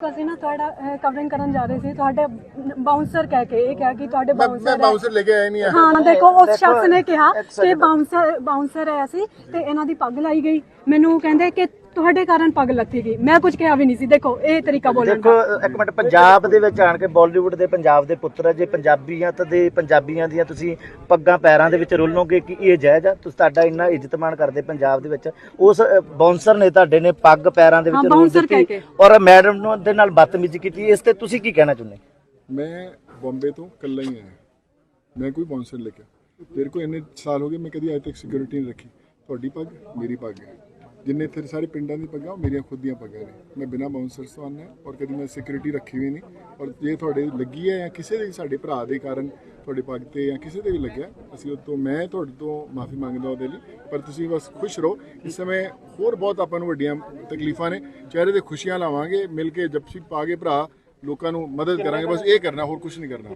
ਅਸੀਂ ਨਾ ਤੁਹਾਡਾ ਕਵਰਿੰਗ ਕਰਨ ਜਾ ਰਹੇ ਸੀ ਤੁਹਾਡੇ ਬਾਉਂਸਰ ਕਹਿ ਕੇ ਇਹ ਕਿਹਾ ਕਿ ਤੁਹਾਡੇ ਮੈਂ ਮੈਂ ਬਾਉਂਸਰ ਬਾਉਂਸਰ ਲੈ ਕੇ ਆਇਆ ਨਹੀਂ ਆ। ਹਾਂ ਦੇਖੋ ਉਸ ਸ਼ਖਸ ਨੇ ਕਿਹਾ ਕਿ ਬਾਉਂਸਰ ਬਾਉਂਸਰ ਹੈ ਅਸੀਂ ਤੇ ਇਹਨਾਂ ਦੀ ਪੱਗ ਲਾਈ ਗਈ। ਮੈਨੂੰ ਕਹਿੰਦੇ ਕਿ ਤੁਹਾਡੇ ਕਾਰਨ ਪੱਗ ਲੱਥੀ ਗਈ। ਮੈਂ ਕੁਝ ਕਿਹਾ ਵੀ ਨਹੀਂ ਸੀ। ਦੇਖੋ ਇਹ ਤਰੀਕਾ ਬੋਲਣ ਦੇਖੋ ਦਾ ਇੱਕ ਮਿੰਟ ਪੰਜਾਬ ਦੇ ਵਿੱਚ ਆਣ ਕੇ ਬਾਲੀਵੁੱਡ ਦੇ ਪੰਜਾਬ ਦੇ ਪੁੱਤਰ ਜੇ ਪੰਜਾਬੀਆਂ ਤਾਂ ਦੇ ਪੰਜਾਬੀਆਂ ਦੀਆਂ ਤੁਸੀਂ ਪੱਗਾਂ ਪੈਰਾਂ ਦੇ ਵਿੱਚ ਰੋਲੋਗੇ ਕਿ ਇਹ ਜਾਇਜ਼ ਆ? ਤੁਸੀਂ ਤੁਹਾਡਾ ਇੰਨਾ ਇੱਜ਼ਤ ਮਾਣ ਕਰਦੇ ਪੰਜਾਬ ਦੇ ਵਿੱਚ। ਉਸ ਬਾਉਂਸਰ ਨੇ ਤੁਹਾਡੇ ਨੇ ਪੱਗ ਪੈਰਾਂ ਦੇ ਹਾਂ, ਵਿੱਚ ਰੋਲ bouncer ਕਹਿ ਦਿੱਤੀ ਕੇ। ਔਰ ਮੈਡਮ ਨੂੰ ਦੇ ਨਾਲ ਬਦਤਮੀਜ਼ੀ ਕੀਤੀ। ਇਸ ਤੇ ਤੁਸੀਂ ਕੀ ਕਹਿਣਾ ਚਾਹੁੰਦੇ? ਮੈਂ ਬੰਬੇ ਤੋਂ ਕੱਲਾ ਹੀ ਆਇਆ। ਮੈਂ ਕੋਈ ਬਾਉਂਸਰ ਲੈ ਕੇ ਤੇਰੇ ਕੋ ਇੰਨੇ ਸਾਲ ਹੋ ਗਏ ਮੈਂ ਕਦੀ ਅੱਜ ਤੱਕ ਸਿਕਿਉਰਿਟੀ ਨਹੀਂ ਰੱਖੀ। ਤੁਹਾਡੀ ਪੱਗ ਮੇਰੀ ਪੱਗ ਹੈ। ਜਿੰਨੇ ਇੱਥੇ ਸਾਰੇ ਪਿੰਡਾਂ ਦੀ ਪੱਗਾਂ, ਉਹ ਮੇਰੀਆਂ ਖੁਦ ਦੀਆਂ ਪੱਗਾਂ ਨੇ। ਮੈਂ ਬਿਨਾਂ ਬਾਉਂਸਰ ਤੋਂ ਆਉਂਦਾ ਔਰ ਕਦੀ ਮੈਂ ਸਿਕਿਉਰਿਟੀ ਰੱਖੀ ਵੀ ਨਹੀਂ। ਔਰ ਜੇ ਤੁਹਾਡੇ ਲੱਗੀ ਹੈ ਜਾਂ ਕਿਸੇ ਦੇ ਸਾਡੇ ਭਰਾ ਦੇ ਕਾਰਨ ਤੁਹਾਡੇ ਪੱਗ ਤੇ ਜਾਂ ਕਿਸੇ 'ਤੇ ਵੀ ਲੱਗਿਆ, ਅਸੀਂ ਉਹ ਤੋਂ ਮੈਂ ਤੁਹਾਡੇ ਤੋਂ ਮਾਫੀ ਮੰਗਦਾ ਉਹਦੇ ਲਈ। ਪਰ ਤੁਸੀਂ ਬਸ ਖੁਸ਼ ਰਹੋ। ਇਸ ਸਮੇਂ ਹੋਰ ਬਹੁਤ ਆਪਾਂ ਨੂੰ ਵੱਡੀਆਂ ਤਕਲੀਫਾਂ ਨੇ। ਚਿਹਰੇ ਤੇ ਖੁਸ਼ੀਆਂ ਲਾਵਾਂਗੇ, ਮਿਲ ਕੇ ਜਪਸੀ ਪਾ ਕੇ ਭਰਾ ਲੋਕਾਂ ਨੂੰ ਮਦਦ ਕਰਾਂਗੇ। ਬਸ ਇਹ ਕਰਨਾ, ਹੋਰ ਕੁਝ ਨਹੀਂ ਕਰਨਾ।